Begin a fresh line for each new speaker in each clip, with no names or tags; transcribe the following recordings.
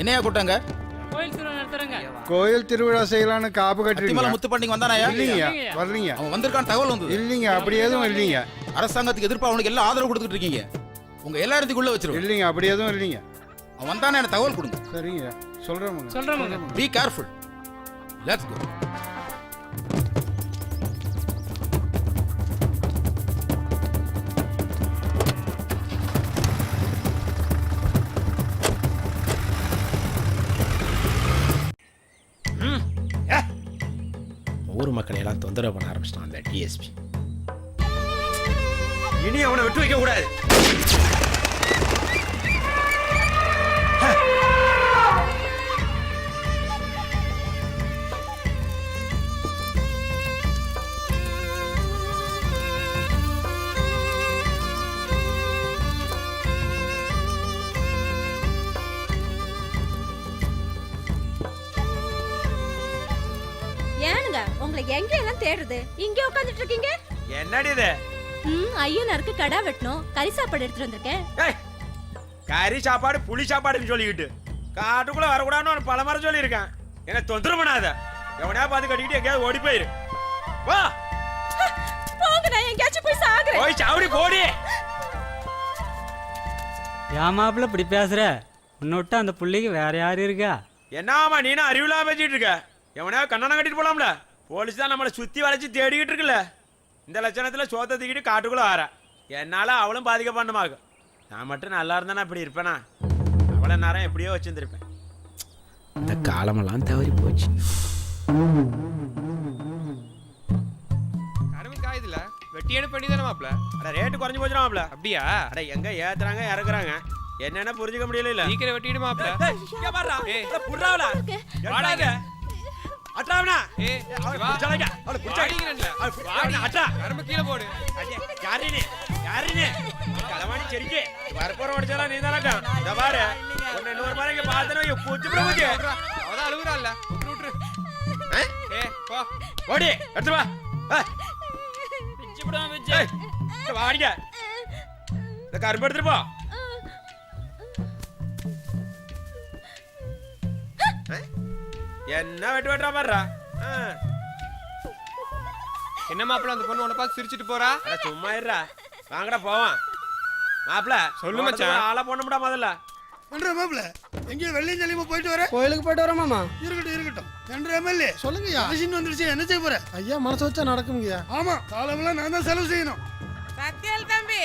என்னையா கூட்டாங்க
கோயில் திருவிழா நடத்துறேங்க.
கோயில் திருவிழா செய்யலான்னு காப்பு கட்டுறீங்க
முத்து பண்டிகை வந்தானாயா
இல்லைங்க வரலீங்க
அவன் வந்திருக்கான் தகவல் வந்தது.
இல்லைங்க அப்படி எதுவும் இல்லைங்க
அரசாங்கத்துக்கு எதிர்ப்பு அவனுக்கு எல்லாம் ஆதரவு கொடுத்துட்டு இருக்கீங்க. உங்க எல்லாரத்துக்கு உள்ள வச்சிருவோம்.
இல்லைங்க அப்படி எதுவும் இல்லைங்க
அவன் வந்தானே எனக்கு தகவல் கொடுங்க.
சரிங்க சொல்றேன்
சொல்றேங்க
பி கேர்ஃபுல் லெட்ஸ் கோ
ஊர் மக்களை எல்லாம் தொந்தரவு பண்ண ஆரம்பிச்சிட்டான் அந்த டிஎஸ்பி
இனி அவனை விட்டு வைக்க கூடாது.
உங்களை எங்க எல்லாம் தேடுறது? இங்கே உட்காந்துட்டு இருக்கீங்க?
என்னடி இது?
ம் ஐயனாருக்கு கடா வெட்டணும். கறி சாப்பாடு எடுத்துட்டு வந்திருக்கேன்.
ஏய், கறி சாப்பாடு புளி சாப்பாடுன்னு சொல்லிக்கிட்டு. காட்டுக்குள்ள வரக்கூடாதுன்னு ஒரு பல மரம் சொல்லியிருக்கேன். என்ன தொந்தரவு பண்ணாத எவனையா பார்த்து கட்டிக்கிட்டு எங்கேயாவது ஓடி போயிரு. வா.
போங்க நான் எங்கேயாச்சும் போய் சாகுறேன்.
போய் சாவடி போடி.
ஏன் மாப்பிள்ள இப்படி பேசுற? உன்னை விட்டு அந்த புள்ளைக்கு வேற யாரு இருக்கா?
என்னமா நீனும் அறிவில்லாம பேசிட்டு இருக்க? எவனையா கண்ணனை கட்டிட்டு போலாம்ல? போலீஸ் தான் நம்மளை சுத்தி வளைச்சு தேடிக்கிட்டு இருக்குல்ல. இந்த லட்சணத்துல சோத்த தூக்கிட்டு காட்டுக்குள்ள வர. என்னால அவளும் பாதிக்கப்படணுமாகும் நான் மட்டும் நல்லா இருந்தா இப்படி இருப்பேனா? அவளை நேரம் எப்படியோ வச்சிருந்திருப்பேன்.
இந்த காலமெல்லாம் தவறி போச்சு.
கரும்பு காயுதுல வெட்டி எடுப்பு பண்ணி தானே மாப்ள
அட ரேட்டு குறைஞ்சு போச்சுனா மாப்ள
அப்படியா?
அட எங்க ஏத்துறாங்க இறக்குறாங்க? என்னென்ன புரிஞ்சுக்க முடியல இல்ல.
சீக்கிரம் வெட்டிடு
பாருடா.
ஏய்.
ஏய்
வா.
புடிச்சாலைங்க அவளை
வாடிங்கிறேன்ல.
அவளை புடிச்சாங்க அட்றா
கரும்பு கீழே போடு.
யாரினே? யாரினே? களவாணி செரிக்கே. வரப்போற உடச்சாலா நீ தானக்கா இந்த பாரு. உன்னை இன்னொரு மாதிரி இங்க பார்த்தனா பூச்சி பூச்சி
அவதான் அழுகுறான்ல. விட்டுரு விட்டுரு. ஏ போ.
ஓடி எடுத்து வா. ஏய், ஏய், இங்க வாடிங்க இந்த கரும்பு எடுத்துட்டு போ. ஏய், என்ன வெட்டு வெட்டுறா பாருடா. ஆ.
என்ன மாப்பிள அந்த பொண்ணு உன்னை பார்த்து சிரிச்சிட்டு போறா?
சும்மா இருடா. வாங்கடா போவான் மாப்பிள
சொல்லு மச்சான்.
ஆளா போடணும்டா முதல்ல.
பண்ற மாப்பிள எங்கேயும் வெள்ளையும் சளியமா போயிட்டு வர.
கோயிலுக்கு போயிட்டு வரேன் மாமா.
இருக்கட்டும் இருக்கட்டும். என்ற எம்எல்ஏ
சொல்லுங்கய்யா.
மிஷின் வந்துருச்சு என்ன செய்ய போற?
ஐயா மனசு வச்சா நடக்குங்கய்யா
ஆமா காலமெல்லாம் நான் தான் செலவு செய்யணும்.
சத்யல் தம்பி.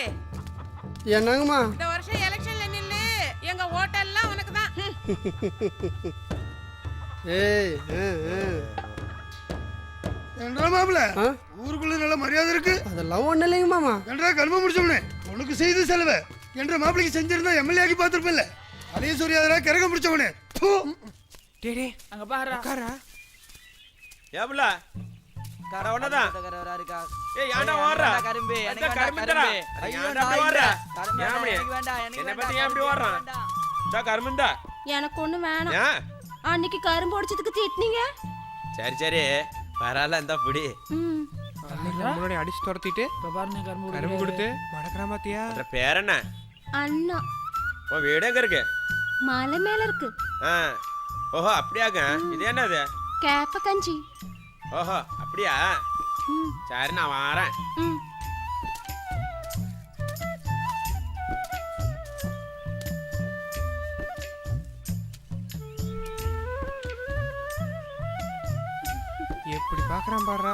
என்னங்கம்மா?
இந்த வருஷம் எலெக்ஷன்ல நில்லு. எங்க ஓட்டெல்லாம் உனக்கு தான்
ஏய்.
என்ற மாப்பிள? ஊருக்குள்ள நல்ல மரியாதை இருக்கு.
அதெல்லாம் ஒன்றும் இல்லைங்க மாமா.
என்றா கர்ம முடிச்சோம்னே உனக்கு செய்து செலவு. என்ற மாப்பிளைக்கு செஞ்சிருந்தா எம்எல்ஏ ஆக்கி பார்த்திருப்பில்ல அதையும் சொரியாதரா கிறக முடிச்சவனே. தூ.
அங்க பாரு உட்காரா?
ஏப்புல கரை ஒன்னதான் ஏய் ஏன்டா ஓடுற? அந்த கரும்பு? தரா ஏன்டா அப்படி ஓடுற? ஏன் அப்படி? என்ன பத்தி ஏன் அப்படி ஓடுறான் இந்த கரும்புந்தா
எனக்கு ஒண்ணு வேணாம். அன்னைக்கு கரும்பு உடைச்சதுக்கு திட்டினீங்க?
சரி சரி. பரவாயில்ல இந்த புடி.
முன்னாடி அடிச்சு துரத்திட்டு கரும்பு கொடுத்து. மடக்கறா பாத்தியா?
பேர் என்ன?
அண்ணா.
உன் வீடு எங்க இருக்கு?
மலை மேல இருக்கு.
ஆ. ஓஹோ அப்படியாங்க இது என்னது
கேப்ப கஞ்சி.
ஓஹோ அப்படியா? சரி நான் வாரேன்.
ம்
எப்படி பாக்குறான் பாடுறா